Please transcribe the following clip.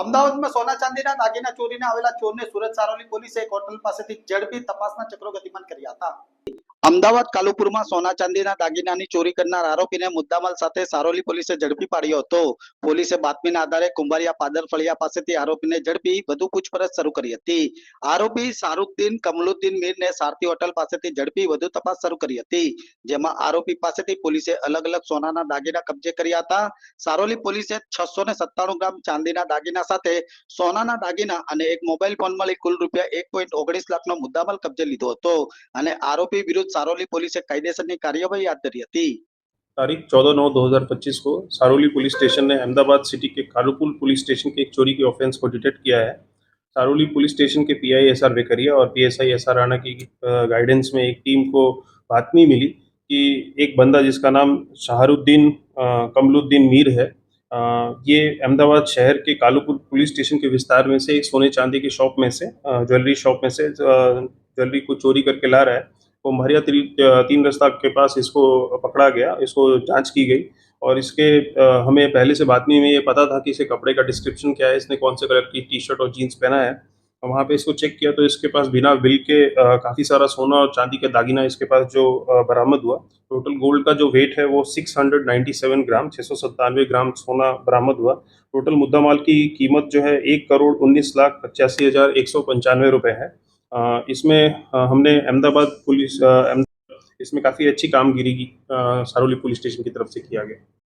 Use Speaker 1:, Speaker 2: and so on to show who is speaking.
Speaker 1: અમદાવાદમાં સોના ચાંદીના દાગીના ચોરીને આવેલા ચોરને સુરત સારોલી પોલીસે એક હોટલ પાસેથી ઝડપી તપાસના ચક્રો ગતિમાન કર્યા હતા. અમદાવાદ કાલુપુરમાં સોના ચાંદીના દાગીનાની ચોરી કરનાર આરોપીને મુદ્દામાલ સાથે સારોલી પોલીસે ઝડપી પાડ્યો હતો. પોલીસે બાતમીના આધારે કુંભારિયા પાદર ફળિયા પાસેથી આરોપીને ઝડપી વધુ પૂછપરછ શરૂ કરી હતી. આરોપી શાહરૂખદીન કમલુદ્દીન મીરને સારથી હોટલ પાસેથી ઝડપી વધુ તપાસ શરૂ કરી હતી. જેમાં આરોપી પાસેથી પોલીસે અલગ અલગ સોનાના દાગીના કબજે કર્યા હતા. સારોલી પોલીસે છસો ને સત્તાણું ગ્રામ ચાંદીના દાગીના સાથે સોનાના દાગીના અને એક મોબાઈલ ફોન મળી કુલ રૂપિયા એક પોઈન્ટ ઓગણીસ લાખનો મુદ્દામાલ કબજે લીધો હતો અને આરોપી વિરુદ્ધ સારોલી પોલીસે કાયદેસરની કાર્યવાહી હાથ ધરી હતી
Speaker 2: तारीख चौदह नौ दो हज़ार पच्चीस को सारोली पुलिस स्टेशन ने अहमदाबाद सिटी के कालुपुल पुलिस स्टेशन के एक चोरी के ऑफेंस को डिटेक्ट किया है सारोली पुलिस स्टेशन के पीआई एस आर वेकरिया और पीएसआई एस आर राणा की गाइडेंस में एक टीम को बातमी मिली कि एक बंदा जिसका नाम शाहरुद्दीन अ, कमलुद्दीन मीर है अ, ये अहमदाबाद शहर के कालुपुल पुलिस स्टेशन के विस्तार में से एक सोने चांदी की शॉप में से अ, ज्वेलरी शॉप में से अ, ज्वेलरी को चोरी करके ला रहा है वो महरिया ती- तीन रास्ता के पास इसको पकड़ा गया, इसको जाँच की गई और इसके हमें पहले से बातमी में ये पता था कि इसे कपड़े का डिस्क्रिप्शन क्या है, इसने कौन से कलर की टी शर्ट और जीन्स पहना है। और वहाँ पे इसको चेक किया तो इसके पास बिना बिल के काफ़ी सारा सोना और चांदी का दागिना इसके पास जो बरामद हुआ। टोटल गोल्ड का जो वेट है वो 697 ग्राम छः सौ सत्तानवे ग्राम सोना बरामद हुआ। टोटल मुद्दा माल की कीमत जो है एक करोड़ उन्नीस लाख पचासी हज़ार एक सौ पंचानवे रुपये है। इसमें हमने अहमदाबाद पुलिस इसमें काफ़ी अच्छी कामगिरी की सारोली पुलिस स्टेशन की तरफ़ से किया गया।